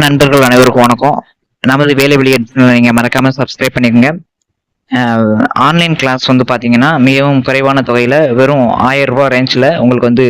நண்பர்கள் அனைவருக்கும் வணக்கம். நமது வேலை வெளியே நீங்க மறக்காம சப்ஸ்கிரைப் பண்ணிக்கோங்க. ஆன்லைன் கிளாஸ் வந்து பாத்தீங்கன்னா மிகவும் குறைவான தொகையில வெறும் ஆயிரம் ரூபாய் ரேஞ்சில் உங்களுக்கு வந்து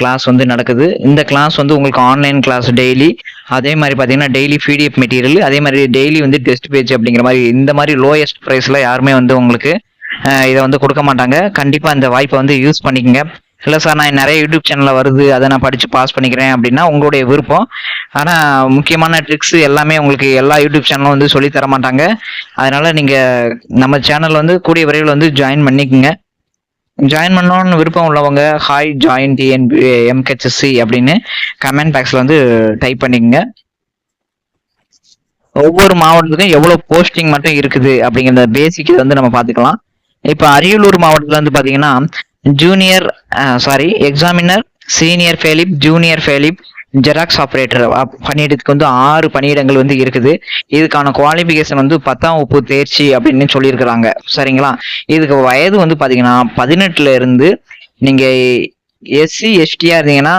கிளாஸ் வந்து நடக்குது. இந்த கிளாஸ் வந்து உங்களுக்கு ஆன்லைன் கிளாஸ் டெய்லி அதே மாதிரி பார்த்தீங்கன்னா டெய்லி பிடிஎஃப் மெட்டீரியல் அதே மாதிரி டெய்லி வந்து டெஸ்ட் பேஜ் அப்படிங்கிற மாதிரி இந்த மாதிரி லோயஸ்ட் ப்ரைஸில் யாருமே வந்து உங்களுக்கு இதை வந்து கொடுக்க மாட்டாங்க. கண்டிப்பாக இந்த வாய்ப்பை வந்து யூஸ் பண்ணிக்கோங்க. இல்லை சார் நான் நிறைய யூடியூப் சேனலில் வருது அதை நான் படித்து பாஸ் பண்ணிக்கிறேன் அப்படின்னா உங்களுடைய விருப்பம். ஆனால் முக்கியமான ட்ரிக்ஸ் எல்லாமே உங்களுக்கு எல்லா யூடியூப் சேனலும் வந்து சொல்லி தர மாட்டாங்க. அதனால் நீங்கள் நம்ம சேனல் வந்து கூடிய விரைவில் வந்து ஜாயின் பண்ணிக்கோங்க. ஜாயின் பண்ணணும்னு விருப்பம் உள்ளவங்க ஹாய் ஜாயின் டிஎன்பி எம்கெச்எஸ்சி அப்படின்னு கமெண்ட் பாக்ஸில் வந்து டைப் பண்ணிக்கங்க. ஒவ்வொரு மாவட்டத்துக்கும் எவ்வளோ போஸ்டிங் மட்டும் இருக்குது அப்படிங்கிற பேசிக் வந்து நம்ம பார்த்துக்கலாம். இப்போ அரியலூர் மாவட்டத்தில் வந்து பார்த்தீங்கன்னா junior sorry examiner senior bailiff junior bailiff xerox operator பணியிடத்துக்கு வந்து ஆறு பணியிடங்கள் வந்து இருக்குது. இதுக்கான குவாலிஃபிகேஷன் வந்து பத்தாம் வகுப்பு தேர்ச்சி அப்படின்னு சொல்லியிருக்கிறாங்க. சரிங்களா? இதுக்கு வயது வந்து பார்த்தீங்கன்னா பதினெட்டுல இருந்து நீங்கள் எஸ்சி எஸ்டியா இருந்தீங்கன்னா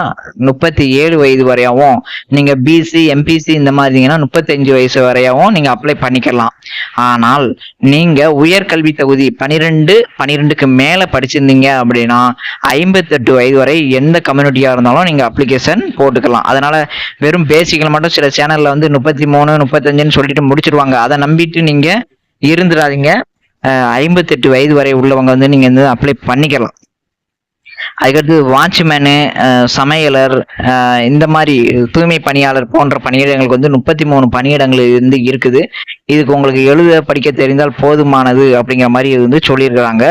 முப்பத்தி ஏழு வயது வரையாவும் நீங்க பிசி எம்பிசி இந்த மாதிரி இருந்தீங்கன்னா முப்பத்தஞ்சு வயசு வரையாவும் நீங்க அப்ளை பண்ணிக்கலாம். ஆனால் நீங்க உயர்கல்வி தகுதி பனிரெண்டு பனிரெண்டுக்கு மேல படிச்சிருந்தீங்க அப்படின்னா ஐம்பத்தெட்டு வயது வரை எந்த கம்யூனிட்டியா இருந்தாலும் நீங்க அப்ளிகேஷன் போட்டுக்கலாம். அதனால வெறும் பேசிக்கல மட்டும் சில சேனல்ல வந்து முப்பத்தி மூணு முப்பத்தஞ்சுன்னு சொல்லிட்டு முடிச்சிருவாங்க அதை நம்பிட்டு நீங்க இருந்துடாதீங்க. ஐம்பத்தெட்டு வயது வரை உள்ளவங்க வந்து நீங்க வந்து அப்ளை பண்ணிக்கலாம். அதுக்கடுத்து வாட்ச்மேனு சமையலர் இந்த மாதிரி தூய்மை பணியாளர் போன்ற பணியிடங்களுக்கு வந்து முப்பத்தி மூணு பணியிடங்கள் வந்து இருக்குது. இதுக்கு உங்களுக்கு எழுத படிக்க தெரிந்தால் போதுமானது அப்படிங்கிற மாதிரி இது வந்து சொல்லியிருக்கிறாங்க.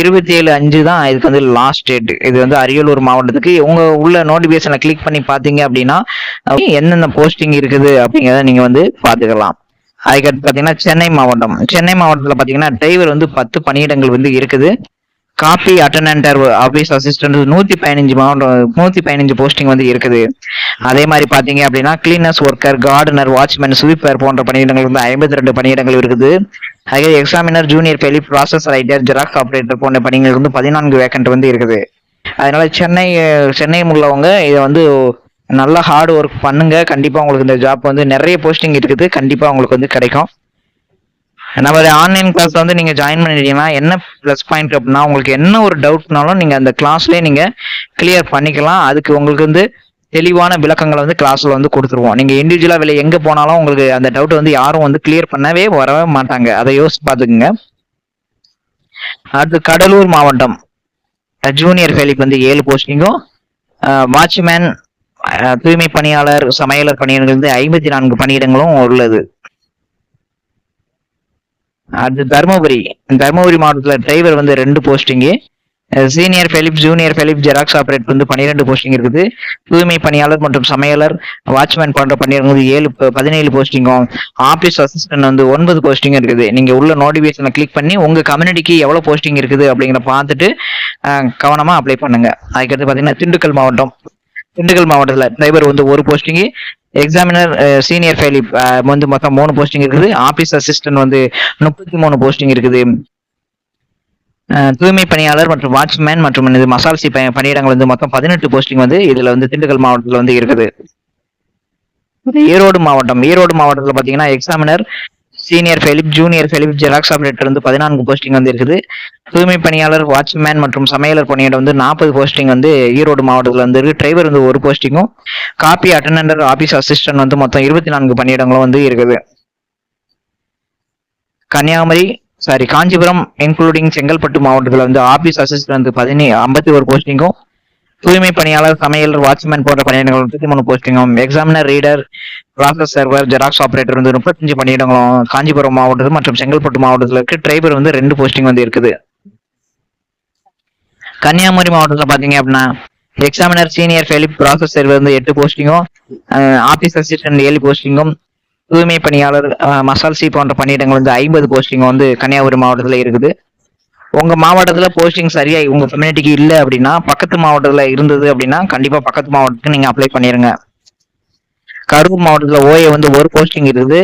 இருபத்தி ஏழு அஞ்சு தான் இதுக்கு வந்து லாஸ்ட் டேட் இது வந்து அரியலூர் மாவட்டத்துக்கு. உங்க உள்ள நோட்டிபிகேஷனை கிளிக் பண்ணி பார்த்தீங்க அப்படின்னா என்னென்ன எந்தெந்த போஸ்டிங் இருக்குது அப்படிங்கிறத நீங்க வந்து பார்த்துக்கலாம். அதுக்கடுத்து பார்த்தீங்கன்னா சென்னை மாவட்டம். சென்னை மாவட்டத்தில் பார்த்தீங்கன்னா டிரைவர் வந்து பத்து பணியிடங்கள் வந்து இருக்குது. காப்பி அட்டண்டர் ஆபீஸ் அசிஸ்டன்ட் நூத்தி பதினஞ்சு மாவட்டம் நூத்தி பதினஞ்சு போஸ்டிங் வந்து இருக்குது. அதே மாதிரி பாத்தீங்க அப்படின்னா cleaners worker gardener watchman sweeper போன்ற பணியிடங்கள் வந்து ஐம்பத்தி ரெண்டு பணியிடங்கள் இருக்குது. அதே examiner junior bailiff process writer xerox operator போன்ற பணிகள் வந்து பதினான்கு வேக்கண்ட் வந்து இருக்குது. அதனால சென்னை சென்னை உள்ளவங்க இதை வந்து நல்லா ஹார்ட் ஒர்க் பண்ணுங்க. கண்டிப்பா உங்களுக்கு இந்த ஜாப் வந்து நிறைய போஸ்டிங் இருக்குது. கண்டிப்பா உங்களுக்கு வந்து கிடைக்கும். நம்மளுடைய ஆன்லைன் கிளாஸ்ல வந்து நீங்க ஜாயின் பண்ணிட்டீங்கன்னா என்ன ப்ளஸ் பாயிண்ட் அப்படின்னா உங்களுக்கு என்ன ஒரு டவுட்னாலும் நீங்க அந்த கிளாஸ்லயே நீங்க கிளியர் பண்ணிக்கலாம். அதுக்கு உங்களுக்கு வந்து தெளிவான விளக்கங்களை வந்து கிளாஸ்ல வந்து கொடுத்துருவோம். நீங்க இண்டிவிஜுவலா வெளியே எங்க போனாலும் உங்களுக்கு அந்த டவுட் வந்து யாரும் வந்து கிளியர் பண்ணவே வரவே மாட்டாங்க. அதை யோசிச்சு பாத்துக்குங்க அடுத்து கடலூர் மாவட்டம். ஜூனியர் வேலைக்கு வந்து ஏழு போஸ்டிங்கும் வாட்ச்மேன் தூய்மை பணியாளர் சமையலர் பணியாளர்கள் வந்து ஐம்பத்தி நான்கு பணியிடங்களும் உள்ளது. அது தருமபுரி. தருமபுரி மாவட்டத்துல டிரைவர் வந்து ரெண்டு posting senior bailiff junior bailiff xerox operate வந்து பன்னிரெண்டு போஸ்டிங் இருக்குது. தூய்மை பணியாளர் மற்றும் சமையலர் வாட்ச்மேன் போன்ற பணியாளர் வந்து ஏழு பதினேழு போஸ்டிங்கும் ஆபீஸ் அசிஸ்டன்ட் வந்து ஒன்பது போஸ்டிங் இருக்குது. நீங்க உள்ள நோட்டிபிகேஷனை கிளிக் பண்ணி உங்க கம்யூனிட்டிக்கு எவ்வளவு போஸ்டிங் இருக்குது அப்படிங்கிற பார்த்துட்டு கவனமாக கவனமா அப்ளை பண்ணுங்க. அதுக்கடுத்து பாத்தீங்கன்னா திண்டுக்கல் மாவட்டம். திண்டுக்கல் மாவட்டத்தில் டிரைவர் வந்து ஒரு போஸ்டிங்கு எக்ஸாமினர் சீனியர் ஃபைலிப் வந்து மொத்தம் மூணு போஸ்டிங் இருக்குது. ஆபீஸ் அசிஸ்டன்ட் வந்து முப்பத்தி மூணு போஸ்டிங் இருக்குது. அஹ் தூய்மை பணியாளர் மற்றும் வாட்ச்மேன் மற்றும் இது மசால்சி பணியிடங்கள் வந்து மொத்தம் பதினெட்டு போஸ்டிங் வந்து இதுல வந்து திண்டுக்கல் மாவட்டத்துல வந்து இருக்குது. ஈரோடு மாவட்டம் ஈரோடு மாவட்டத்துல பாத்தீங்கன்னா examiner senior bailiff junior bailiff xerox operator வந்து பதினான்கு போஸ்டிங் வந்து இருக்குது. தூய்மை பணியாளர் வாட்ச்மேன் மற்றும் சமையலர் பணியிடம் வந்து நாற்பது போஸ்டிங் வந்து ஈரோடு மாவட்டத்தில் வந்து இருக்குது டிரைவர் வந்து ஒரு போஸ்டிங்கும் காப்பி அட்டண்டர் ஆபீஸ் அசிஸ்டன்ட் வந்து மொத்தம் இருபத்தி நான்கு பணியிடங்களும் வந்து இருக்குது. கன்னியாகுமரி சாரி காஞ்சிபுரம் இன்க்ளூடிங் செங்கல்பட்டு மாவட்டத்தில் வந்து ஆபீஸ் அசிஸ்டன்ட் வந்து பதினே ஐம்பத்தி ஒரு போஸ்டிங்கும் தூய்மை பணியாளர் சமையலர் வாட்ச்மேன் போன்ற பணியிடங்கள் முப்பத்தி மூணு போஸ்டிங்கும் examiner reader process server xerox operator வந்து முப்பத்தஞ்சு பணியிடங்களும் காஞ்சிபுரம் மாவட்டத்தில் மற்றும் செங்கல்பட்டு மாவட்டத்தில் இருக்கு டிரைவர் வந்து ரெண்டு போஸ்டிங் வந்து இருக்குது. கன்னியாகுமரி மாவட்டத்தில் பார்த்தீங்க அப்படின்னா examiner senior bailiff process server வந்து எட்டு போஸ்டிங்கும் ஆபீஸ் அசிஸ்டன்ட் ஏழு போஸ்டிங்கும் தூய்மை பணியாளர் மசால்சி மசால் போன்ற பணியிடங்கள் வந்து ஐம்பது போஸ்டிங் வந்து கன்னியாகுமரி மாவட்டத்தில் இருக்குது. உங்க மாவட்டத்துல போஸ்டிங் சரியா உங்க கம்யூனிட்டிக்கு இல்ல அப்படின்னா பக்கத்து மாவட்டத்துல இருந்தது அப்படின்னா கண்டிப்பா பக்கத்து மாவட்டத்துக்கு நீங்க அப்ளை பண்ணிருங்க. கரூர் மாவட்டத்துல ஓஏ வந்து ஒரு போஸ்டிங் இருக்குது.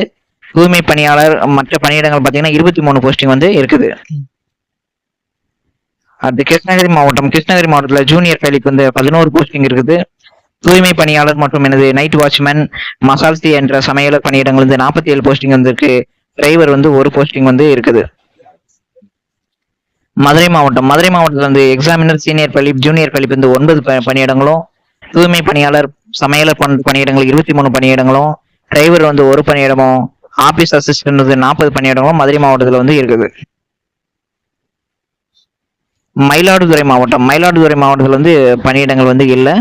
தூய்மை பணியாளர் மற்ற பணியிடங்கள் பாத்தீங்கன்னா இருபத்தி மூணு போஸ்டிங் வந்து இருக்குது. அடுத்து கிருஷ்ணகிரி மாவட்டம் கிருஷ்ணகிரி மாவட்டத்துல ஜூனியர் வேலைக்கு வந்து பதினோரு போஸ்டிங் இருக்குது. தூய்மை பணியாளர் மற்றும் எனது நைட் வாட்ச்மேன் மசால்சி என்ற சமையலர் பணியிடங்கள் வந்து நாற்பத்தி ஏழு போஸ்டிங் வந்திருக்கு டிரைவர் வந்து ஒரு போஸ்டிங் வந்து இருக்குது. மதுரை மாவட்டம். மதுரை மாவட்டத்தில் வந்து எக்ஸாமினர் சீனியர் பள்ளி ஜூனியர் பள்ளி வந்து ஒன்பது பணியிடங்களும் தூய்மை பணியாளர் சமையலர் பணியிடங்கள் இருபத்தி மூணு பணியிடங்களும் டிரைவர் வந்து ஒரு பணியிடமும் ஆபீஸ் அசிஸ்டன்ட் வந்து நாற்பது பணியிடங்களும் மதுரை மாவட்டத்தில் வந்து இருக்குது. மயிலாடுதுறை மாவட்டம். மயிலாடுதுறை மாவட்டத்தில் வந்து பணியிடங்கள் வந்து இல்லை.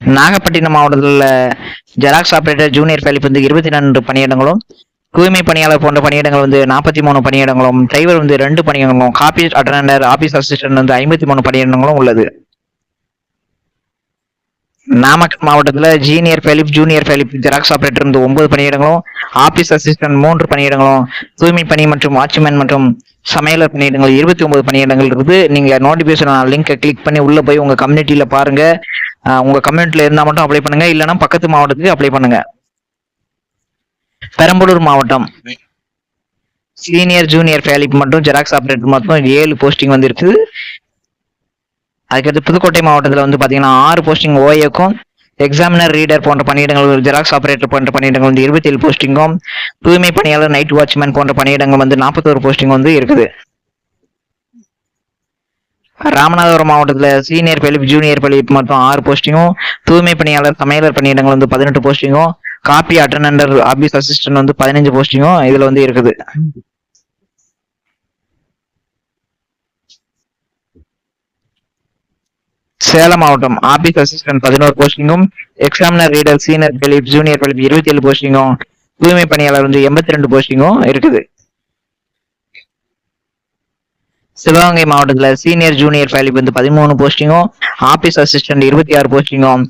நாகப்பட்டினம் மாவட்டத்தில் ஜெராக்ஸ் ஆபரேட்டர் ஜூனியர் பள்ளி வந்து இருபத்தி ரெண்டு பணியிடங்களும் தூய்மை பணியாளர் போன்ற பணியிடங்கள் வந்து நாற்பத்தி மூணு பணியிடங்களும் டிரைவர் வந்து ரெண்டு பணியிடங்களும் காபி அட்டண்டர் ஆபீஸ் அசிஸ்டன்ட் வந்து ஐம்பத்தி மூணு பணியிடங்களும் உள்ளது. நாமக்கல் மாவட்டத்தில் junior bailiff junior bailiff xerox operator வந்து ஒன்பது பணியிடங்களும் ஆபீஸ் அசிஸ்டன்ட் மூன்று பணியிடங்களும் தூய்மை பணி மற்றும் வாட்ச்மேன் மற்றும் சமையலர் பணியிடங்கள் இருபத்தி ஒன்பது பணியிடங்கள் இருக்குது. நீங்கள் நோட்டிஃபிகேஷன் லிங்கை கிளிக் பண்ணி உள்ளே போய் உங்கள் கம்யூனிட்டியில் பாருங்கள் உங்கள் கம்யூனிட்டியில் இருந்தால் மட்டும் அப்ளை பண்ணுங்க. இல்லைனா பக்கத்து மாவட்டத்துக்கு அப்ளை பண்ணுங்கள் பெரம்பலூர் மாவட்டம். சீனியர் ஜூனியர் ஃபேலிப் மட்டும் ஜெராக்ஸ் ஆபரேட்டர் மட்டும் ஏழு போஸ்டிங் வந்து இருக்குது அதுக்கடுத்து புதுக்கோட்டை மாவட்டத்தில் வந்து பார்த்தீங்கன்னா ஆறு போஸ்டிங் ஓஏக்கும் எக்ஸாமினர் ரீடர் போன்ற பணியிடங்கள் ஜெராக்ஸ் ஆபரேட்டர் போன்ற பணியிடங்கள் வந்து இருபத்தி ஏழு போஸ்டிங்கும் தூய்மை பணியாளர் நைட் வாட்ச்மேன் போன்ற பணியிடங்கள் வந்து நாற்பத்தோரு போஸ்டிங் வந்து இருக்குது. ராமநாதபுரம் மாவட்டத்தில் சீனியர் பள்ளி ஜூனியர் பள்ளி மற்றும் ஆறு போஸ்டிங்கும் தூய்மை பணியாளர் சமையலர் பணியிடங்கள் வந்து பதினெட்டு போஸ்டிங்கும் காப்பி அட்டண்டர் ஆபீஸ் அசிஸ்டன்ட் வந்து பதினஞ்சு போஸ்டிங்கும் இதுல வந்து இருக்குது. சேலம் மாவட்டம் ஆபீஸ் அசிஸ்டன்ட் பதினோரு போஸ்டிங்கும் examiner reader senior bailiff junior பள்ளி இருபத்தி ஏழு போஸ்டிங்கும் தூய்மை பணியாளர் வந்து எண்பத்தி ரெண்டு போஸ்டிங்கும் இருக்குது. சிவகங்கை மாவட்டத்துல சீனியர் ஜூனியர் ஃபைலிப் வந்து பதிமூணு போஸ்டிங்கும் ஆபீஸ் அசிஸ்டன்ட் இருபத்தி ஆறு போஸ்டிங்கும்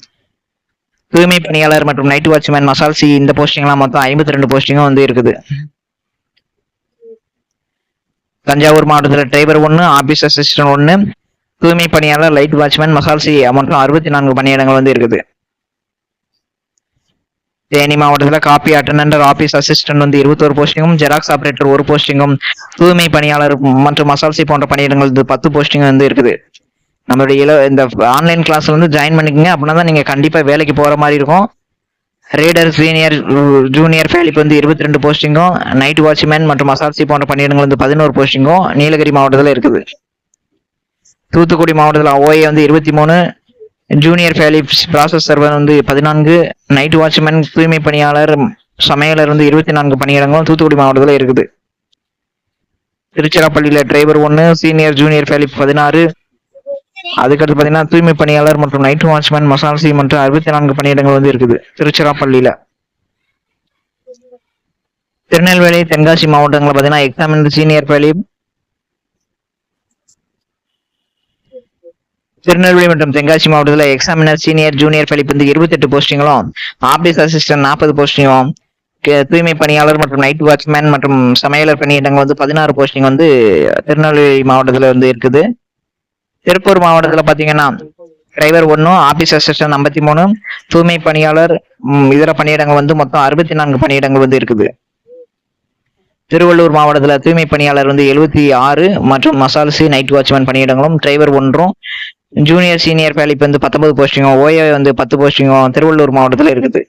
தூய்மை பணியாளர் மற்றும் நைட் வாட்ச்மேன் மசால் சி இந்த போஸ்டிங்லாம் மொத்தம் ஐம்பத்தி ரெண்டு போஸ்டிங்கும் வந்து இருக்குது. தஞ்சாவூர் மாவட்டத்தில் டிரைவர் ஒன்று ஆபீஸ் அசிஸ்டன்ட் ஒன்று தூய்மை பணியாளர் லைட் வாட்ச்மேன் மசால் சி அறுபத்தி நான்கு பணியிடங்கள் வந்து இருக்குது. தேனி மாவட்டத்தில் காப்பி அட்டண்டர் ஆபீஸ் அசிஸ்டன்ட் வந்து இருபத்தோரு போஸ்டிங்கும் ஜெராக்ஸ் ஆபரேட்டர் ஒரு போஸ்டிங்கும் தூய்மை பணியாளர் மற்றும் மசால்சி போன்ற பணியிடங்கள் பத்து போஸ்டிங் வந்து இருக்குது. நம்மளுடைய இல இந்த ஆன்லைன் கிளாஸ்ல வந்து ஜாயின் பண்ணிக்கங்க. அப்படின்னா தான் நீங்க கண்டிப்பா வேலைக்கு போற மாதிரி இருக்கும். ரேடர் சீனியர் ஜூனியர் ஃபேலிப் வந்து இருபத்தி ரெண்டு போஸ்டிங்கும் நைட் வாட்ச்மேன் மற்றும் மசால்சி போன்ற பணியிடங்கள் வந்து பதினோரு போஸ்டிங்கும் நீலகிரி மாவட்டத்தில் இருக்குது. தூத்துக்குடி மாவட்டத்தில் ஓஏ வந்து இருபத்தி மூணு ஜூனியர் ஃபேலிப்ஸ் ப்ராசஸ் சர்வர் வந்து பதினான்கு நைட் வாட்ச்மேன் தூய்மை பணியாளர் சமையலர் வந்து இருபத்தி நான்கு பணியிடங்களும் தூத்துக்குடி மாவட்டத்தில் இருக்குது. திருச்சிராப்பள்ளியில் டிரைவர் ஒன்று சீனியர் ஜூனியர் ஃபேலிப் பதினாறு அதுக்கடுத்து பார்த்தீங்கன்னா தூய்மை பணியாளர் மற்றும் நைட் வாட்ச்மேன் மசால்சி மற்றும் அறுபத்தி நான்கு பணியிடங்கள் வந்து இருக்குது. திருச்சிராப்பள்ளியில. திருநெல்வேலி தென்காசி மாவட்டங்களில் பார்த்தீங்கன்னா எக்ஸாமின் சீனியர் பள்ளி திருநெல்வேலி மற்றும் தென்காசி மாவட்டத்தில் எக்ஸாமினர் சீனியர் ஜூனியர் ஃபெலிப் வந்து இருபத்தெட்டு போஸ்டிங்களும் ஆபீஸ் அசிஸ்டன்ட் நாற்பது போஸ்டிங்கும் தூய்மை பணியாளர் மற்றும் நைட் வாட்ச்மேன் மற்றும் சமையலர் பணியிடங்கள் வந்து பதினாறு போஸ்டிங் வந்து திருநெல்வேலி மாவட்டத்தில் வந்து இருக்குது. திருப்பூர் மாவட்டத்தில் பாத்தீங்கன்னா டிரைவர் ஒன்றும் ஆபீஸ் அசிஸ்டன்ட் ஐம்பத்தி மூணு தூய்மை பணியாளர் இதர பணியிடங்கள் வந்து மொத்தம் அறுபத்தி நான்கு பணியிடங்கள் வந்து இருக்குது. திருவள்ளூர் மாவட்டத்தில் தூய்மை பணியாளர் வந்து எழுபத்தி ஆறு மற்றும் மசால்சி நைட் வாட்ச்மேன் பணியிடங்களும் டிரைவர் ஒன்றும் ஜூனியர் சீனியர் வேலைக்கு வந்து பத்தொன்பது போஸ்டிங்கும் ஓஏ வந்து பத்து போஸ்டிங்கும் திருவள்ளூர் மாவட்டத்தில் இருக்குது.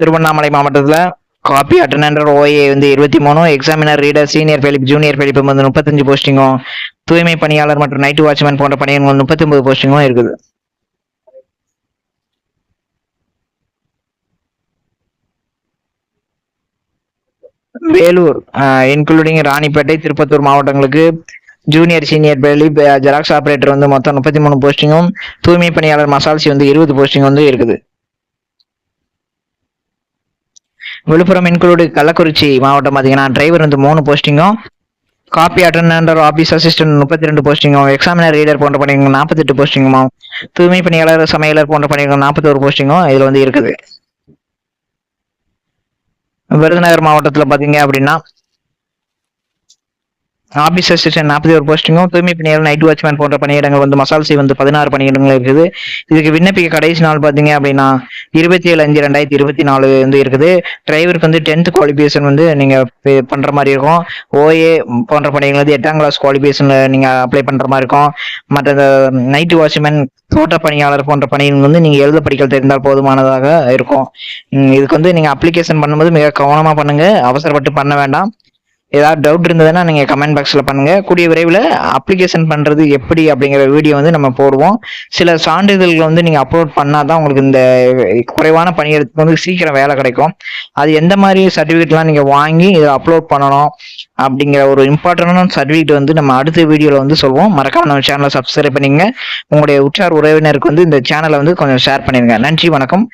திருவண்ணாமலை மாவட்டத்தில் காப்பி அட்டண்டர் ஓஏ வந்து இருபத்தி மூணு examiner reader senior bailiff junior bailiff வந்து முப்பத்தஞ்சு போஸ்டிங்கும் தூய்மை பணியாளர் மற்றும் நைட் வாட்ச்மேன் போன்ற பணியிடங்கள் முப்பத்தி ஒன்பது போஸ்டிங்கும் இருக்குது. வேலூர் இன்க்ளூடிங் ராணிப்பேட்டை திருப்பத்தூர் மாவட்டங்களுக்கு junior senior bailiff xerox operator வந்து மொத்தம் முப்பத்தி மூணு போஸ்டிங்கும் தூய்மை பணியாளர் மசால்சி வந்து இருபது போஸ்டிங் வந்து இருக்குது. விழுப்புரம் இன்க்ளூடு கள்ளக்குறிச்சி மாவட்டம் பார்த்தீங்கன்னா டிரைவர் வந்து மூணு போஸ்டிங்கும் காப்பி அட்டண்டர் ஆஃபீஸ் அசிஸ்டன்ட் முப்பத்தி ரெண்டு போஸ்டிங்கும் எக்ஸாமினர் ரீடர் போன்ற பணிகள் நாற்பத்தெட்டு போஸ்டிங்குமா தூய்மை பணியாளர் சமையலர் போன்ற பணிகள் நாற்பத்தோரு போஸ்டிங்கும் இதில் வந்து இருக்குது. விருதுநகர் மாவட்டத்தில் பார்த்தீங்க அப்படின்னா ஆபீஸ் அசிஸ்டன்ட் நாற்பத்தி ஒரு போஸ்டிங்கும் தூய்மை பணியாளர் நைட் வாட்ச்மேன் போன்ற பணியிடங்கள் வந்து மசால் சி வந்து பதினாறு பணியிடங்கள் இருக்குது. இதுக்கு விண்ணப்பிக்க கடைசி நாள் பார்த்தீங்க அப்படின்னா இருபத்தி ஏழு அஞ்சு ரெண்டாயிரத்தி இருபத்தி நாலு வந்து இருக்குது. டிரைவருக்கு வந்து டென்த் குவாலிஃபிகேஷன் வந்து நீங்க பண்ணுற பண்ற மாதிரி இருக்கும். ஓஏ போன்ற பணிகள் வந்து எட்டாம் கிளாஸ் குவாலிஃபிகேஷன்ல நீங்க அப்ளை பண்ற மாதிரி இருக்கும். மற்ற நைட் வாட்ச்மேன் தோட்ட பணியாளர் போன்ற பணிகள் வந்து நீங்க எழுத படிக்கல் தெரிந்தால் போதுமானதாக இருக்கும். இதுக்கு வந்து நீங்க அப்ளிகேஷன் பண்ணும்போது மிக கவனமா பண்ணுங்க. அவசரப்பட்டு பண்ண வேண்டாம். ஏதாவது டவுட் இருந்ததுன்னா நீங்கள் கமெண்ட் பாக்ஸில் பண்ணுங்கள் கூடிய விரைவில் அப்ளிகேஷன் பண்ணுறது எப்படி அப்படிங்கிற வீடியோ வந்து நம்ம போடுவோம். சில சான்றிதழ்கள் வந்து நீங்கள் அப்லோட் பண்ணால் தான் உங்களுக்கு இந்த குறைவான பணியிடத்துக்கு வந்து சீக்கிரம் வேலை கிடைக்கும். அது எந்த மாதிரி சர்டிஃபிகேட்லாம் நீங்கள் வாங்கி இதை அப்லோட் பண்ணணும் அப்படிங்கிற ஒரு இம்பார்ட்டண்டான சர்டிஃபிகேட் வந்து நம்ம அடுத்த வீடியோவில் வந்து சொல்லுவோம் மறக்காமல் நம்ம சேனலை சப்ஸ்கிரைப் பண்ணிங்க உங்களுடைய உற்றார் உறவினருக்கு வந்து இந்த சேனலை வந்து கொஞ்சம் ஷேர் பண்ணிடுங்க. நன்றி வணக்கம்.